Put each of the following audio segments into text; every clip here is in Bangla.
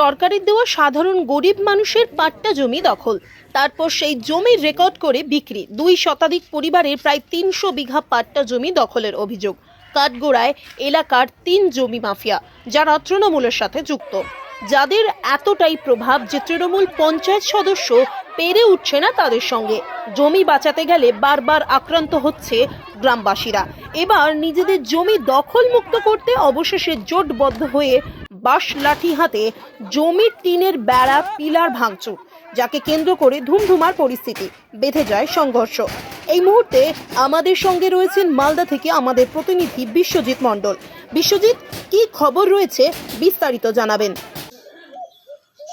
সরকারের দেওয়া সাধারণ গরিব মানুষের পাট্টা জমি দখল। তারপর সেই জমি রেকর্ড করে বিক্রি। দুই শতাধিক পরিবারের প্রায় তিনশো বিঘা পাট্টা জমি দখলের অভিযোগ। কাঠগোড়ায় এলাকার তিন জমি মাফিয়া, যারা তৃণমূলের সাথে যুক্ত। যাদের এতটাই প্রভাব যে তৃণমূল পঞ্চায়েত সদস্য পেরে উঠছে না তাদের সঙ্গে। জমি বাঁচাতে গেলে বারবার আক্রান্ত হচ্ছে গ্রামবাসীরা। এবার নিজেদের জমি দখল মুক্ত করতে অবশেষে জোটবদ্ধ হয়ে বাঁশ লাঠি হাতে জমির টিনের বেড়া, পিলার ভাঙচুর, যাকে কেন্দ্র করে ধুমধুমার পরিস্থিতি। বেঁধে যায় সংঘর্ষ। এই মুহূর্তে আমাদের সঙ্গে রয়েছেন মালদা থেকে আমাদের প্রতিনিধি বিশ্বজিৎ মণ্ডল। বিশ্বজিৎ, কি খবর রয়েছে বিস্তারিত জানাবেন।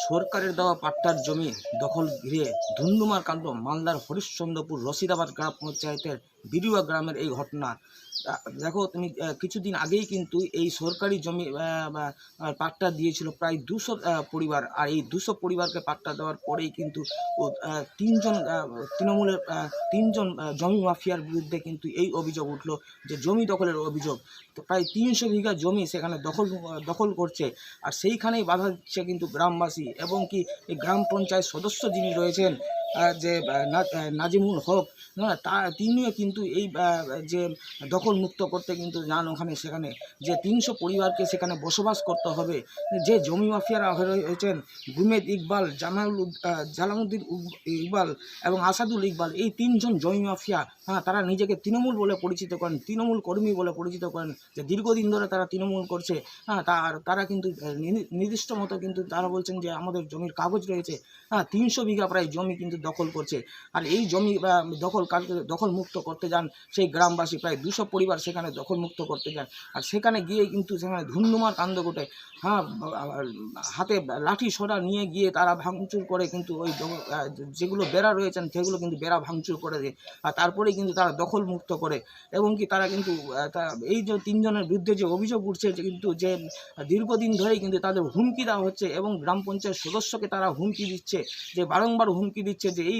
সরকারের দেওয়া পাট্টার জমি দখল ঘিরে ধুন্ধুমার কাণ্ড মালদার হরিশ্চন্দ্রপুর রশিদাবাদ গ্রাম পঞ্চায়েতের বিরুয়া গ্রামের এই ঘটনা। দেখো, তুমি কিছুদিন আগেই কিন্তু এই সরকারি জমি পাট্টা দিয়েছিল প্রায় দুশো পরিবার। আর এই দুশো পরিবারকে পাট্টা দেওয়ার পরেই কিন্তু তিনজন তৃণমূলের তিনজন জমি মাফিয়ার বিরুদ্ধে কিন্তু এই অভিযোগ উঠল যে জমি দখলের অভিযোগ। তো প্রায় তিনশো বিঘা জমি সেখানে দখল দখল করছে। আর সেইখানেই বাধা দিচ্ছে কিন্তু গ্রামবাসী এবং কি গ্রাম পঞ্চায়েত সদস্য যিনি রয়েছেন যে নাজিমুল হক তা, তিনিও কিন্তু এই যে দখল মুক্ত করতে কিন্তু যান ওখানে, সেখানে। যে তিনশো পরিবারকে সেখানে বসবাস করতে হবে। যে জমি মাফিয়ারা হয়েছেন গুমেদ ইকবাল, জামাল জালামুদ্দিন ইকবাল এবং আসাদুল ইকবাল, এই তিনজন জমি মাফিয়া হ্যাঁ তারা নিজেকে তৃণমূল বলে পরিচিত করেন, তৃণমূল কর্মী বলে পরিচিত করেন। যে দীর্ঘদিন ধরে তারা তৃণমূল করছে হ্যাঁ তার তারা কিন্তু নির্দিষ্ট মতো কিন্তু তারা বলছেন যে আমাদের জমির কাগজ রয়েছে। হ্যাঁ তিনশো বিঘা প্রায় জমি কিন্তু দখল করছে। আর এই জমি দখল দখল মুক্ত করতে যান, সেই গ্রামবাসী প্রায় দুশো পরিবার সেখানে দখল মুক্ত করতে যান। আর সেখানে গিয়ে কিন্তু সেখানে ধুমধুমার কাণ্ড ঘটে। হ্যাঁ হাতে লাঠি সোডা নিয়ে গিয়ে তারা ভাঙচুর করে কিন্তু ওই যেগুলো বেড়া রয়েছেন, সেগুলো কিন্তু বেড়া ভাঙচুর করে দেয়। আর তারপরেই কিন্তু তারা দখল মুক্ত করে। এবং কি তারা কিন্তু এই যে তিনজনের বিরুদ্ধে যে অভিযোগ উঠছে যে কিন্তু যে দীর্ঘদিন ধরেই কিন্তু তাদের হুমকি দেওয়া হচ্ছে এবং গ্রাম পঞ্চায়েত সদস্যকে তারা হুমকি দিচ্ছে, যে বারংবার হুমকি দিচ্ছে যে এই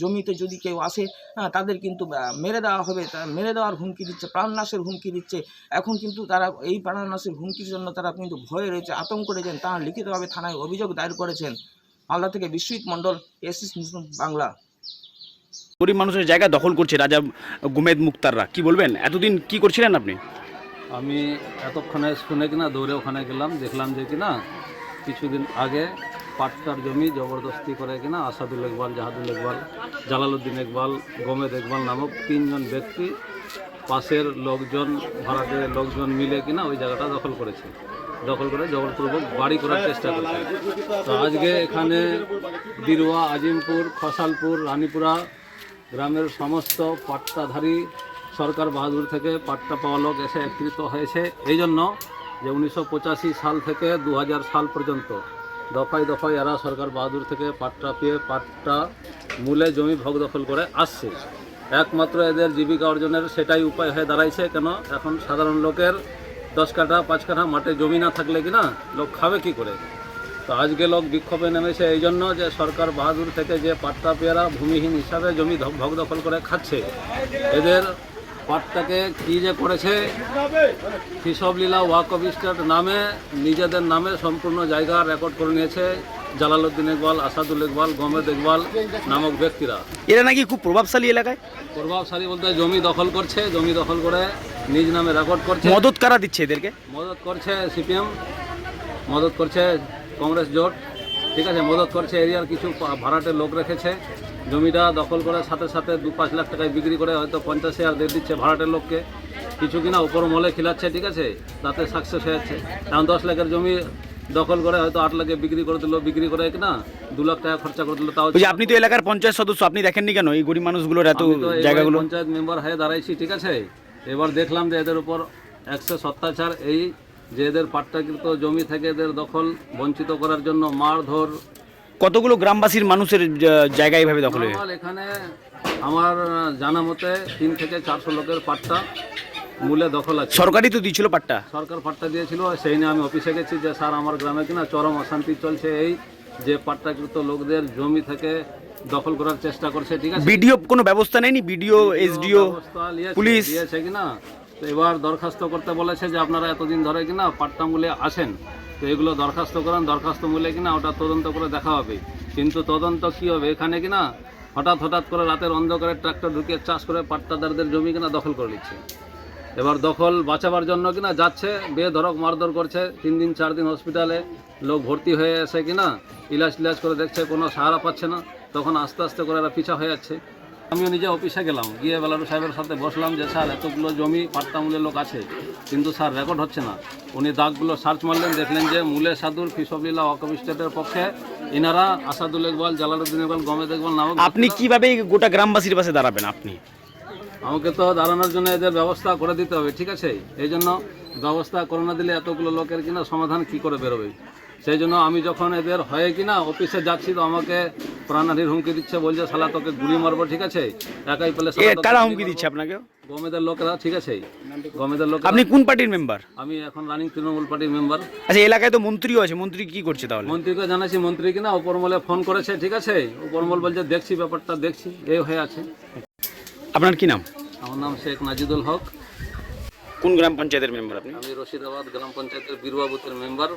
জমিতে যদি কেউ আসে হ্যাঁ, তাদের কিন্তু মেরে দেওয়া হবে। তা মেরে দেওয়ার হুমকি দিচ্ছে প্রাণনাশের হুমকি দিচ্ছে। এখন কিন্তু তারা এই প্রাণনাশের হুমকির জন্য তারা কিন্তু ভয়ে রয়েছে আতঙ্ক রয়েছেন। তারা লিখিতভাবে থানায় অভিযোগ দায়ের করেছেন মালদা থেকে বিশ্বজিৎ মণ্ডল এসএস নিউজ বাংলা। গরিব মানুষের জায়গা দখল করছে রাজা গুমেদ মুক্তাররা। কি বলবেন? এতদিন কি করছিলেন আপনি? আমি এতক্ষণে শুনে কিনা দৌড়ে ওখানে গেলাম দেখলাম যে কিনা কিছুদিন আগে পাট্টার জমি, জবরদস্তি করে কিনা, আসাদুল ইকবাল, জাহাদুল ইকবাল, জালালউদ্দিন ইকবাল, গোমেদ ইকবাল নামক তিনজন ব্যক্তি পাশের লোকজন, ভাড়াটে লোকজন মিলে কিনা ওই জায়গাটা দখল করেছে। দখল করে জবরপূর্বক বাড়ি করার চেষ্টা করছে। তো আজকে এখানে দিরুয়া আজিমপুর খসালপুর রানীপুরা গ্রামের সমস্ত পাট্টাধারী সরকার বাহাদুর থেকে পাট্টা পাওয়া লোক এসে একত্রিত হয়েছে। এই জন্য যে উনিশশো পঁচাশি সাল থেকে দু হাজার সাল পর্যন্ত দফায় দফায় এরা সরকার বাহাদুর থেকে পাট্টা পেয়ে পাট্টা মূলে জমি ভোগ দখল করে আসছে। একমাত্র এদের জীবিকা অর্জনের সেটাই উপায় হয়ে দাঁড়াইছে, কেন এখন সাধারণ লোকের দশ কাঠা, পাঁচ কাঠা মাঠে জমি না থাকলে কি না লোক খাবে কি করে? তো আজকে লোক বিক্ষোভে নেমেছে এই জন্য যে সরকার বাহাদুর থেকে যে পাট্টা পেয়ারা ভূমিহীন হিসাবে জমি ভোগ দখল করে খাচ্ছে। এদের পাটটাকে কি যে করেছে হিসবলীলা ওয়াকফ স্টেট নামে নিজেদের নামে সম্পূর্ণ জায়গা রেকর্ড করে নিয়েছে জালালউদ্দিন ইকবাল আসাদুল ইকবাল গমেদ ইকবাল নামক ব্যক্তিরা। এরা নাকি খুব প্রভাবশালী এলাকায়? প্রভাবশালী বলতে জমি দখল করছে জমি দখল করে নিজ নামে রেকর্ড করছে। মদত কারা দিচ্ছে এদেরকে? মদত করছে সিপিএম মদত করছে কংগ্রেস জোট ঠিক আছে? মদত করছে এরিয়ার কিছু ভাড়াটে লোক রেখেছে। জমিটা দখল করার সাথে সাথে দু পাঁচ লাখ টাকায় বিক্রি করে হয়তো পঞ্চাশ হাজার দিয়ে দিচ্ছে ভাড়াটের লোককে। কিছু কিনা উপর মলে খিলাচ্ছে ঠিক আছে? তাতে সাকসেস হয়ে যাচ্ছে। এখন দশ লাখের জমি দখল করে হয়তো আট লাখে বিক্রি করে দিল বিক্রি করে কিনা দু লাখ টাকা খরচা করে দিল তাও আপনি তো এলাকার পঞ্চায়েত সদস্য আপনি দেখেননি কেন? এই গরিব মানুষগুলোর এত জায়গাগুলো? পঞ্চায়েত মেম্বার হয়ে দাঁড়াইছি ঠিক আছে? এবার দেখলাম যে এদের উপর একশো সত্যাচার এই যে এদের পাট্টাকৃত জমি থেকে এদের দখল বঞ্চিত করার জন্য মারধর কতগুলো গ্রামবাসীর মানুষের জায়গা এইভাবে দখল হয়ে? এখানে আমার জানা মতে তিন থেকে চারশো লোকের পাট্টা মূলে দখল আছে। সরকারই তো দিয়েছিল পাট্টা। সরকার পাট্টা দিয়েছিল সেই নিয়ে আমি অফিসে গেছি যে স্যার আমার গ্রামে কিনা চরম অশান্তি চলছে। এই যে পাট্টাকৃত লোকদের জমি থেকে দখল করার চেষ্টা করছে ঠিক আছে? বিডিও কোনো ব্যবস্থা নেয়নি? BDO SDO police. দিয়েছে কিনা? তো এবার দরখাস্ত করতে বলেছে যে আপনারা এতদিন ধরে কিনা পাট্টা মূলে আসেন। তো এগুলো দরখাস্ত করেন, দরখাস্ত মূল্যে কিনা ওটা তদন্ত করে দেখা হবে। কিন্তু তদন্ত কি হবে, এখানে কিনা হঠাৎ হঠাৎ করে রাতের অন্ধকারে ট্রাক্টর ঢুকিয়ে চাষ করে পাট্টাদারদের জমি কিনা দখল করে নিচ্ছে। এবার দখল বাঁচাবার জন্য কিনা যাচ্ছে বেধরক মারধর করছে, তিন দিন, চার দিন হসপিটালে লোক ভর্তি হয়ে এসে কিনা, ইলাজ টিলাজ করে দেখছে, কোনো সাহারা পাচ্ছে না। তখন আস্তে আস্তে করে এরা পিছা হয়ে যাচ্ছে। আমিও নিজে অফিসে গেলাম। গিয়ে বেলারু সাহেবের সাথে বসলাম যে স্যার এতগুলো জমি পাট্টা মূলের লোক আছে কিন্তু স্যার রেকর্ড হচ্ছে না। উনি দাগগুলো সার্চ মারলেন দেখলেন যে মূলে সাদুর ফিসবলীলা ওয়াকফ স্টেটের পক্ষে ইনারা আসাদুল ইকবাল জালালুদ্দিন ইকবাল গমেদ ইকবাল নামক আপনি কীভাবে গোটা গ্রামবাসীর পাশে দাঁড়াবেন আপনি? আমাকে তো দাঁড়ানোর জন্য এদের ব্যবস্থা করে দিতে হবে ঠিক আছে? এই জন্য ব্যবস্থা করে না দিলে এতগুলো লোকের কিনা সমাধান কি করে বেরোবে? সেই জন্য আমি যখন এদের হয়ে কিনা অফিসে যাচ্ছি তো আমাকে প্রাণহানির হুমকি দিচ্ছে বলছে শালা তোকে গুলি মারবো ঠিক আছে? একাই পেলে কারা হুমকি দিচ্ছে আপনাকে? গমেদের লোকেরা ঠিক আছে? গমেদের লোক আপনি কোন পার্টির মেম্বার আমি এখন রানিং তৃণমূল পার্টির মেম্বার আচ্ছা এলাকায় তো মন্ত্রীও আছে মন্ত্রী কি করছে তাহলে? মন্ত্রীকে জানাচ্ছি মন্ত্রী কিনা উপরমলে ফোন করেছে ঠিক আছে? উপরমল বলছে দেখছি ব্যাপারটা দেখছি। এই হয়ে আছে। আপনার কি নাম? আমার নাম শেখ নাজিদুল হক। কোন গ্রাম পঞ্চায়েতের মেম্বার আপনি? আমি রশিদাবাদ গ্রাম পঞ্চায়েতের বীরবা বুথের মেম্বার